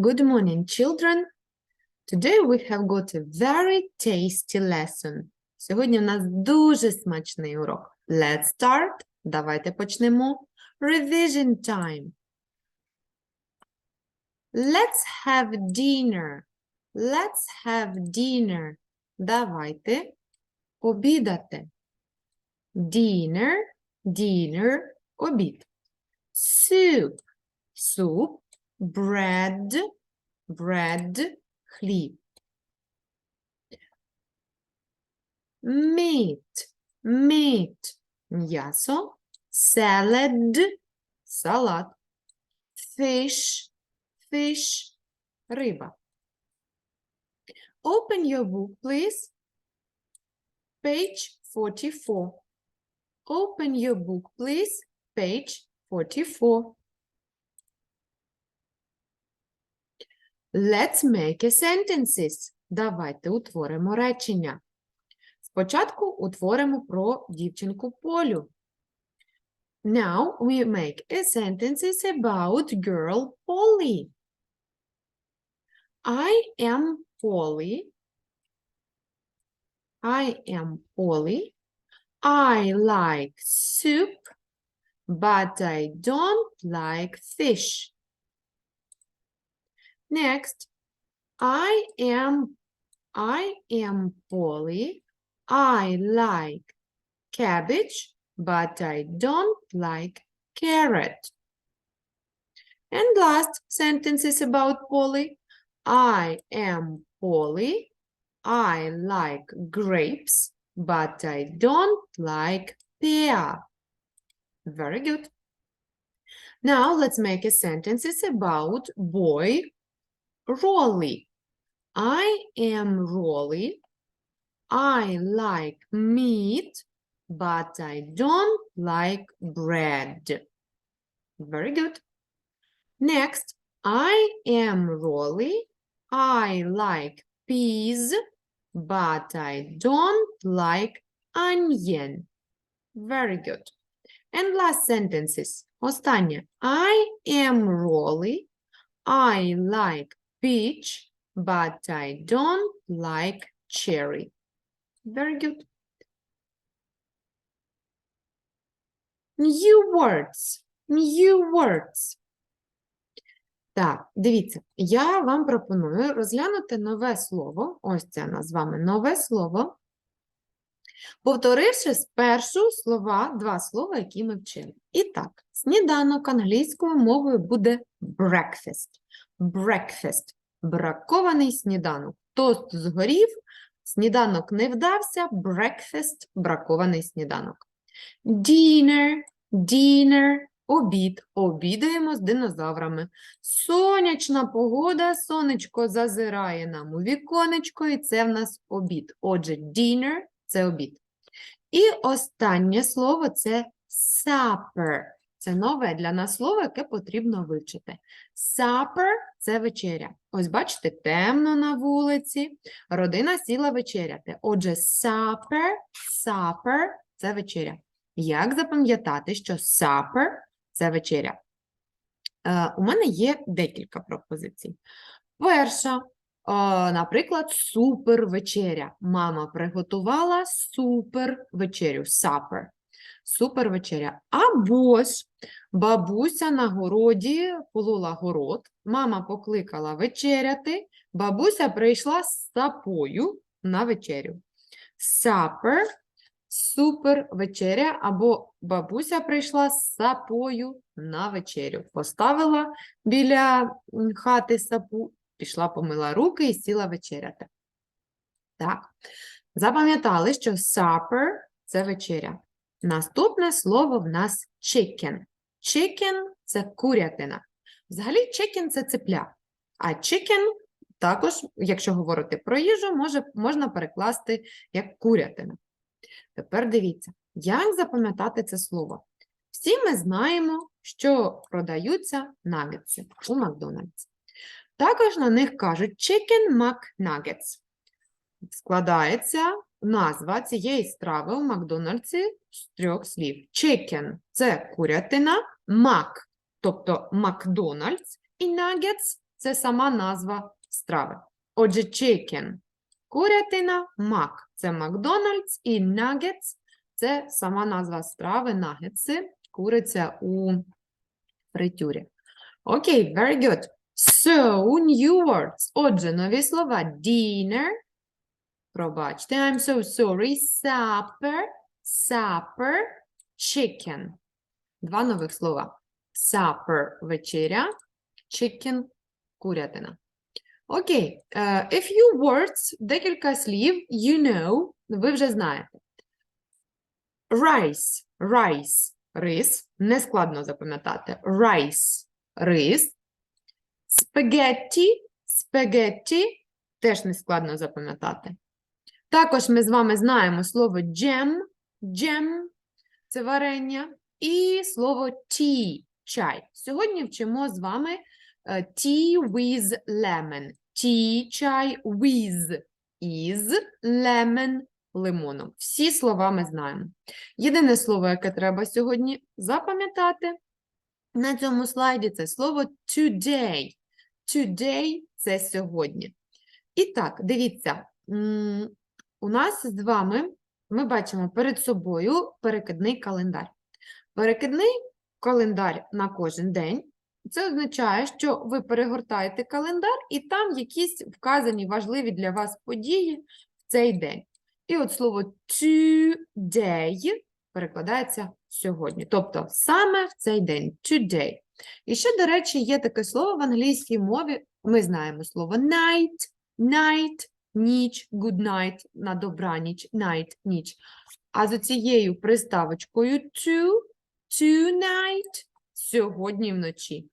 Good morning, children. Today we have got a very tasty lesson. Сьогодні у нас дуже смачний урок. Let's start. Давайте почнемо. Revision time. Let's have dinner. Let's have dinner. Давайте обідати. Dinner, dinner, обід. Soup, суп, bread, bread, хліб. Meat, meat, м'ясо. Salad, салат. Fish, fish, риба. Open your book, please. Page 44. Open your book, please. Page 44. Let's make a sentences. Давайте утворимо речення. Спочатку утворимо про дівчинку Полю. Now we make a sentences about girl Polly. I am Polly. I am Polly. I like soup, but I don't like fish. Next, I am I am Polly. I like cabbage, but I don't like carrot. And last sentence is about Polly. I am Polly. I like grapes, but I don't like pear. Very good. Now let's make a sentences about boy Rolly. I am Rolly. I like meat, but I don't like bread. Very good. Next, I am Rolly. I like peas, but I don't like onion. Very good. And last sentences. Останнє. I am Rolly. I like peach, but I don't like cherry. Very good. New words. New words. Так, дивіться, я вам пропоную розглянути нове слово. Ось це у з вами нове слово. Повторивши спершу слова, два слова, які ми вчили. І так, сніданок англійською мовою буде breakfast. Breakfast. Бракований сніданок. Тост згорів, сніданок не вдався, breakfast – бракований сніданок. Dinner, dinner, обід. Обідаємо з динозаврами. Сонячна погода, сонечко зазирає нам у віконечко, і це в нас обід. Отже, dinner – це обід. І останнє слово – це supper. Це нове для нас слово, яке потрібно вивчити. Supper – це вечеря. Ось бачите, темно на вулиці, родина сіла вечеряти. Отже, supper, supper – це вечеря. Як запам'ятати, що supper – це вечеря? Е, у мене є декілька пропозицій. Перша, е, наприклад, супер вечеря. Мама приготувала супер вечерю, supper. Супер вечеря. Або ж бабуся на городі полола город, мама покликала вечеряти, бабуся прийшла з сапою на вечерю. Supper – супер вечеря, або бабуся прийшла з сапою на вечерю. Поставила біля хати сапу, пішла помила руки і сіла вечеряти. Так, запам'ятали, що supper – це вечеря. Наступне слово в нас chicken. Chicken – це курятина. Взагалі, chicken – це цепля. А chicken також, якщо говорити про їжу, може, можна перекласти як курятина. Тепер дивіться, як запам'ятати це слово. Всі ми знаємо, що продаються нагетси у Макдональдсі. Також на них кажуть chicken McNuggets. Складається назва цієї страви у Макдональдсі з трьох слів. Chicken – це курятина, Mac, тобто Макдональдс, і Nuggets це сама назва страви. Отже, chicken – курятина, мак – це Макдональдс, і nuggets – це сама назва страви, нагетси, куриця у фритюрі. Окей, very good. So, new words. Отже, нові слова. Dinner. Пробачте, I'm so sorry. Supper. Supper. Chicken. Два нових слова. Supper – вечеря. Chicken – курятина. Окей. е, A few words, декілька слів, you know, ви вже знаєте. Rice. Rice. Рис. Нескладно запам'ятати. Rice. Рис. Спагетті. Спагетті. Теж нескладно запам'ятати. Також ми з вами знаємо слово джем. Джем – це варення. І слово tea – чай. Сьогодні вчимо з вами е, tea with lemon. Tea – чай with із lemon – лимоном. Всі слова ми знаємо. Єдине слово, яке треба сьогодні запам'ятати на цьому слайді, це слово today. Today – це сьогодні. І так, дивіться, у нас з вами, ми бачимо перед собою перекидний календар. Перекидний календар на кожен день. Це означає, що ви перегортаєте календар, і там якісь вказані важливі для вас події в цей день. І от слово today перекладається сьогодні. Тобто саме в цей день. Today. І ще, до речі, є таке слово в англійській мові. Ми знаємо слово night, night, ніч, good night, на добраніч, night, ніч. А з цією приставочкою to, tonight, сьогодні вночі.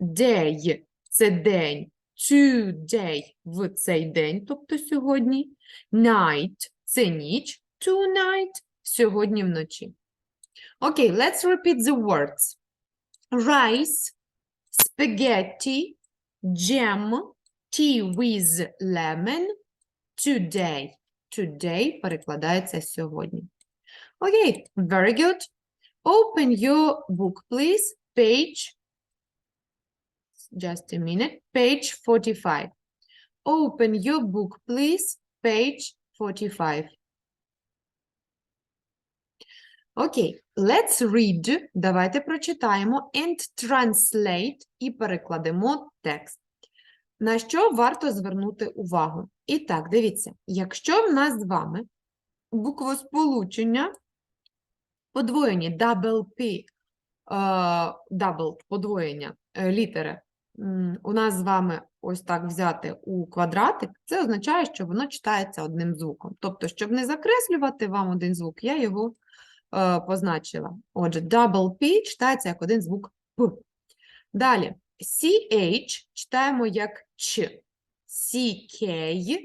Day – це день. Today – в цей день, тобто сьогодні. Night – це ніч. Tonight – сьогодні вночі. Окей, let's repeat the words. Rice, spaghetti, jam, tea with lemon, today. Today перекладається сьогодні. Окей, very good. Open your book, please. Page, just a minute, page 45. Open your book, please. Page 45. Окей, let's read. Давайте прочитаємо and translate і перекладемо текст. На що варто звернути увагу? І так, дивіться, якщо в нас з вами буквосполучення подвоєні double P, е, double подвоєння е, літери, у нас з вами ось так взяти у квадратик, це означає, що воно читається одним звуком. Тобто, щоб не закреслювати вам один звук, я його е, позначила. Отже, double P читається як один звук П. Далі, CH читаємо як Ч. CK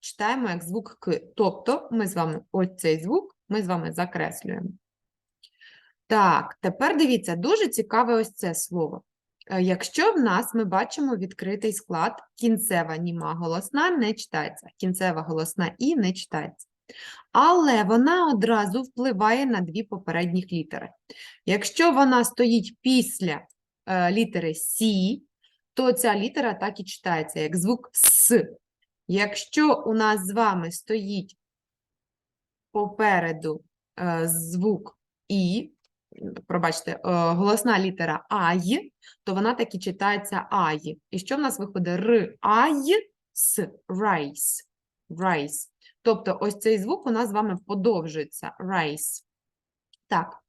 читаємо як звук К. Тобто ми з вами ось цей звук ми з вами закреслюємо. Так, тепер дивіться, дуже цікаве ось це слово. Е, Якщо в нас ми бачимо відкритий склад, кінцева німа голосна не читається, кінцева голосна і не читається. Але вона одразу впливає на дві попередніх літери. Якщо вона стоїть після літери Сі, то ця літера так і читається, як звук С. Якщо у нас з вами стоїть попереду е, звук І, пробачте, е, голосна літера Ай, то вона так і читається Ай. І що в нас виходить? Р, Ай, С, rice. Тобто ось цей звук у нас з вами подовжується, rice. Так,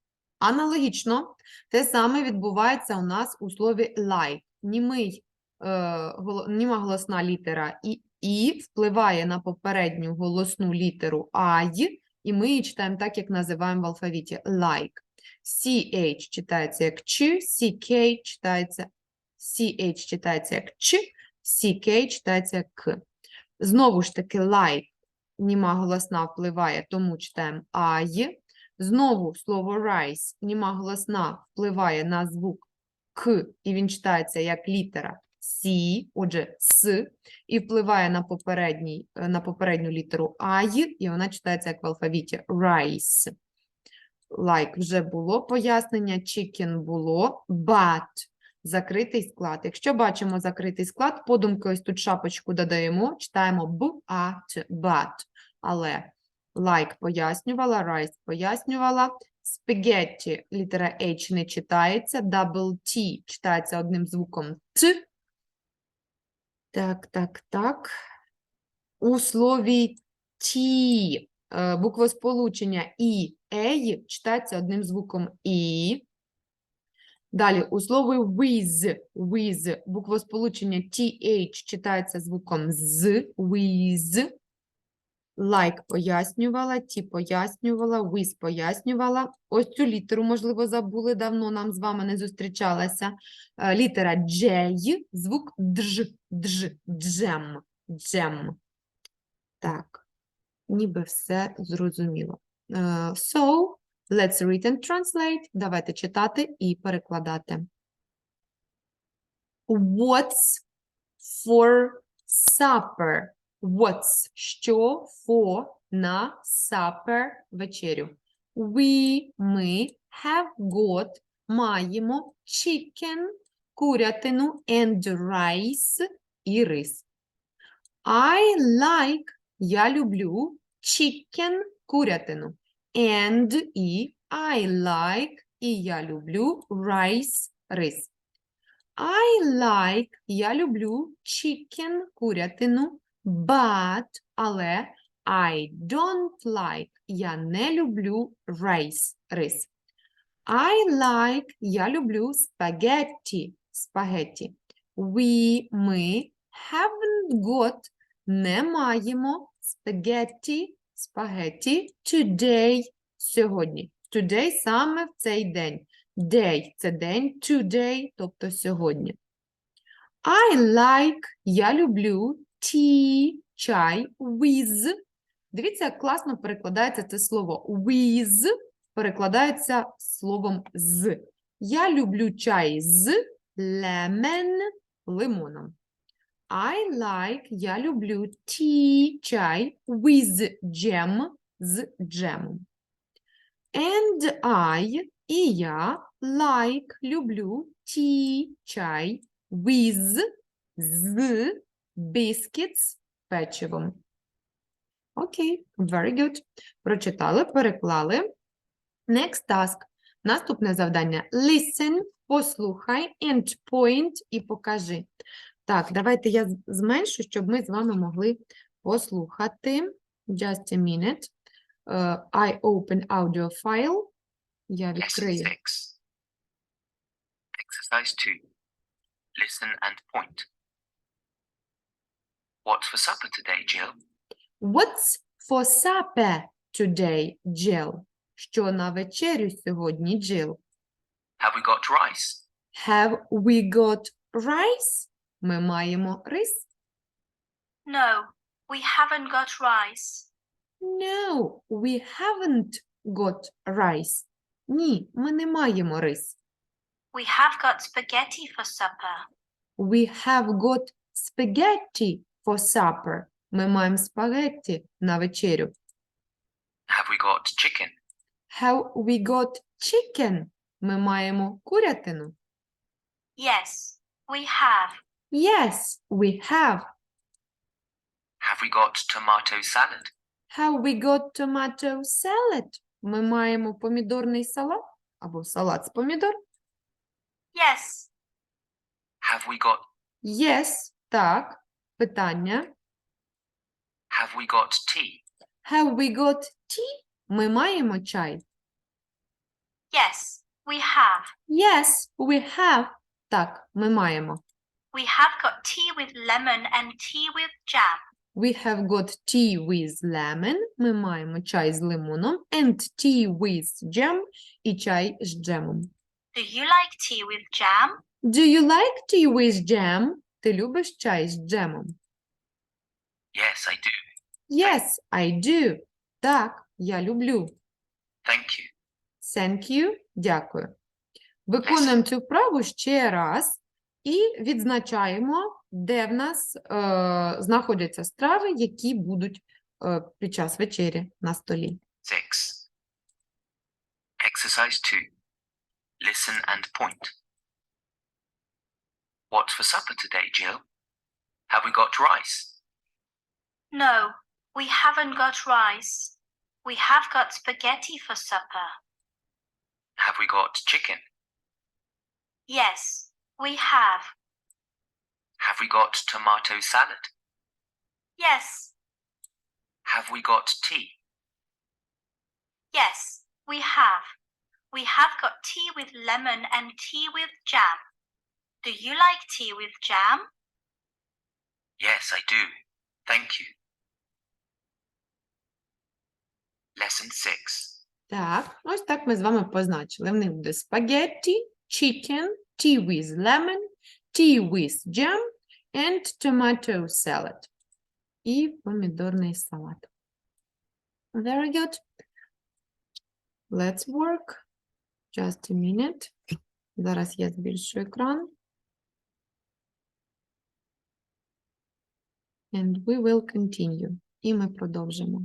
аналогічно, те саме відбувається у нас у слові like. Німий, е, голо- німа голосна літера і, і впливає на попередню голосну літеру I, і ми її читаємо так, як називаємо в алфавіті like. CH читається як Ч, CK читається, CH читається як Ч, CK читається як К. Знову ж таки, like, німа голосна впливає, тому читаємо I. Знову слово rice, німа голосна впливає на звук К, і він читається як літера Сі, отже, С, і впливає на, попередній, е, на попередню літеру I, і вона читається як в алфавіті rice. Like вже було пояснення, chicken було, but закритий склад. Якщо бачимо закритий склад, подумки ось тут шапочку додаємо, читаємо but, but. Але like пояснювала, rice пояснювала, спагетті, літера H не читається, double T читається одним звуком Т. Так, так, так. У слові ті е, буквосполучення і ей читається одним звуком і. Далі у слові with, with буквосполучення th читається звуком з, with. Like пояснювала, ті пояснювала, with пояснювала. Ось цю літеру, можливо, забули, давно нам з вами не зустрічалася. Е, Літера J, звук дж, дж, джем, джем. Так, ніби все зрозуміло. Е, So, let's read and translate. Давайте читати і перекладати. What's for supper? What's що for на supper вечерю. We, ми, have got, маємо chicken, курятину and rice і рис. I like, я люблю chicken, курятину. And і I like, і я люблю rice, рис. I like, я люблю chicken, курятину, but, але I don't like, я не люблю rice, рис. I like, я люблю spaghetti, спагетті. We, ми, haven't got, не маємо spaghetti, спагетті today, сьогодні. Today саме в цей день. Day – це день, today, тобто сьогодні. I like, я люблю tea, чай, with. Дивіться, як класно перекладається це слово. With перекладається словом з. Я люблю чай з lemon, лимоном. I like, я люблю tea, чай with jam, з джемом. And I, і я like, люблю tea, чай with, з biscuits, печивом. Окей, very good. Прочитали, переклали. Next task. Наступне завдання. Listen, послухай, and point і покажи. Так, давайте я зменшу, щоб ми з вами могли послухати. Just a minute. Е, I open audio file. Я відкрию. 6. Exercise 2. Listen and point. What's for supper today, Jill? What's for supper today, Jill? Що на вечерю сьогодні, Jill? Have we got rice? Have we got rice? Ми маємо рис? No, we haven't got rice. No, we haven't got rice. Ні, ми не маємо рис. We have got spaghetti for supper. We have got spaghetti for supper. Ми маємо спагетті на вечерю. Have we got chicken? Have we got chicken? Ми маємо курятину. Yes, we have. Yes, we have. Have we got tomato salad? Have we got tomato salad? Ми маємо помідорний салат або салат з помідор. Yes, Have we got Yes, так. Питання. have we got tea? Have we got tea? Ми маємо чай. yes, we have. Yes, we have. Так, ми маємо. We have got tea with lemon and tea with jam. We have got tea with lemon. Ми маємо чай з лимоном. And tea with jam. І чай з джемом. Do you like tea with jam? Do you like tea with jam? Ти любиш чай з джемом? Yes, I do. Yes, I do. Так, я люблю. Thank you. Thank you. Дякую. Виконуємо цю вправу ще раз і відзначаємо, де в нас е, знаходяться страви, які будуть е, під час вечері на столі. 6. Exercise 2. Listen and point. What's for supper today, Jill? Have we got rice? No, we haven't got rice. We have got spaghetti for supper. Have we got chicken? Yes, we have. Have we got tomato salad? Yes, Have we got tea? yes, we have. We have got tea with lemon and tea with jam. Do you like tea with jam? Yes, I do. Thank you. Lesson 6. Так, ось так ми з вами позначили. В них буде spaghetti, chicken, tea with lemon, tea with jam and tomato salad. І помідорний салат. Very good. Let's work. Just a minute. Зараз я збільшу екран. And we will continue. І ми продовжимо.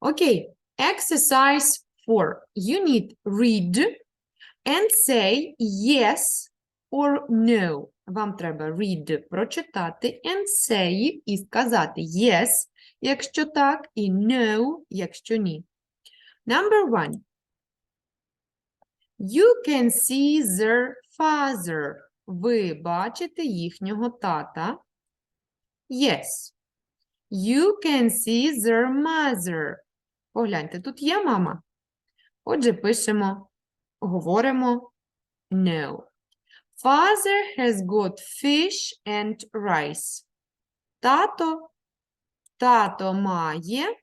Окей. Exercise 4. You need read and say yes or no. Вам треба read прочитати and say і сказати yes, якщо так, і no, якщо ні. Number one. You can see their father. Ви бачите їхнього тата. Yes. You can see their mother. Погляньте, тут є мама. Отже, пишемо, говоримо no. Father has got fish and rice. Тато, тато має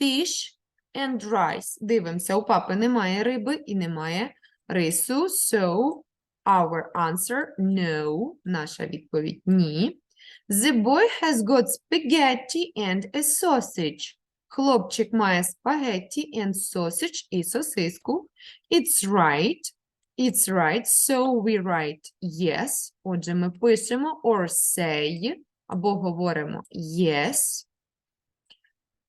fish and rice. Дивимося, у папи немає риби і немає рису. So, our answer no. Наша відповідь ні. The boy has got spaghetti and a sausage. Хлопчик має спагетті and sausage і сосиску. It's right. It's right. So we write yes. Отже, ми пишемо or say або говоримо yes.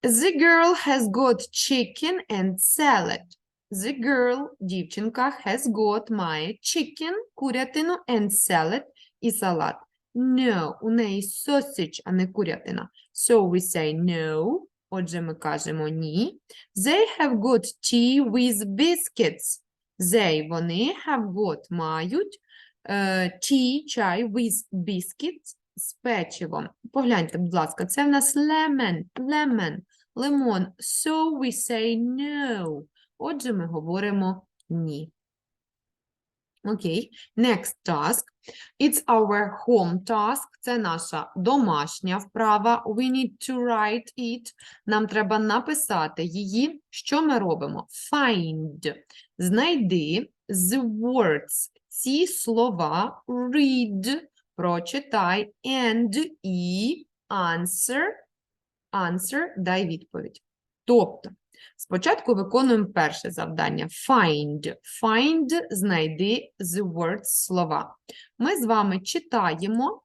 The girl has got chicken and salad. The girl, дівчинка, has got має chicken, курятину and salad і салат. No, у неї sausage, а не курятина. So we say no. Отже, ми кажемо ні. They have got tea with biscuits. They, вони, have got, мають е, tea, чай with biscuits з печивом. Погляньте, будь ласка, це в нас lemon, lemon, лимон. So we say no. Отже, ми говоримо ні. Окей, next task. It's our home task. Це наша домашня вправа. We need to write it. Нам треба написати її. Що ми робимо? Find. Знайди the words. Ці слова read. Прочитай and і answer. Answer. Дай відповідь. Тобто, Спочатку виконуємо перше завдання. Find. Find – знайди the words слова. Ми з вами читаємо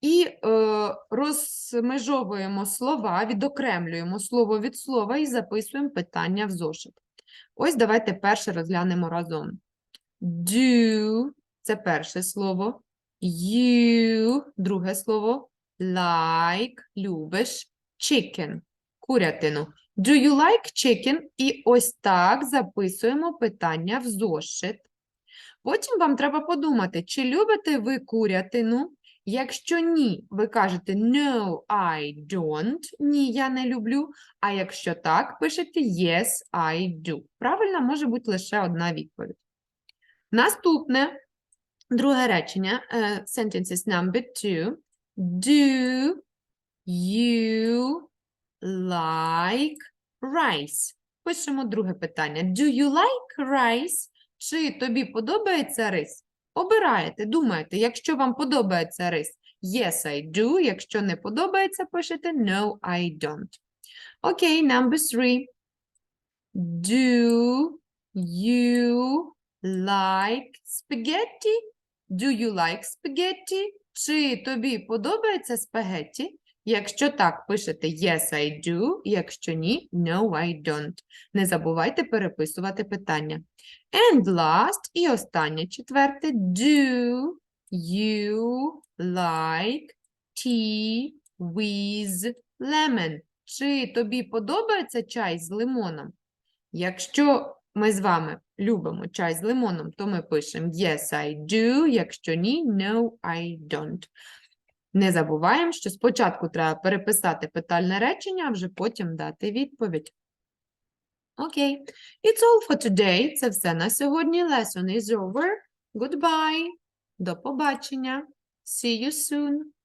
і е, розмежовуємо слова, відокремлюємо слово від слова і записуємо питання в зошит. Ось давайте перше розглянемо разом. Do – це перше слово. You – друге слово. Like – любиш. Chicken – курятину. Do you like chicken? І ось так записуємо питання в зошит. Потім вам треба подумати, чи любите ви курятину? Якщо ні, ви кажете No, I don't. Ні, я не люблю. А якщо так, пишете Yes, I do. Правильно, може бути лише одна відповідь. Наступне, друге речення, е, sentences number two. Do you like rice. Пишемо друге питання. Do you like rice? Чи тобі подобається рис? Обираєте, думаєте, якщо вам подобається рис, yes, I do. Якщо не подобається, пишете no, I don't. Окей, number three. Do you like spaghetti? Do you like spaghetti? Чи тобі подобається спагетті? Якщо так, пишете Yes, I do. Якщо ні, No, I don't. Не забувайте переписувати питання. And last, і останнє, четверте, do you like tea with lemon? Чи тобі подобається чай з лимоном? Якщо ми з вами любимо чай з лимоном, то ми пишемо Yes, I do. Якщо ні, No, I don't. Не забуваємо, що спочатку треба переписати питальне речення, а вже потім дати відповідь. Окей. It's all for today. Це все на сьогодні. Lesson is over. Goodbye. До побачення. See you soon.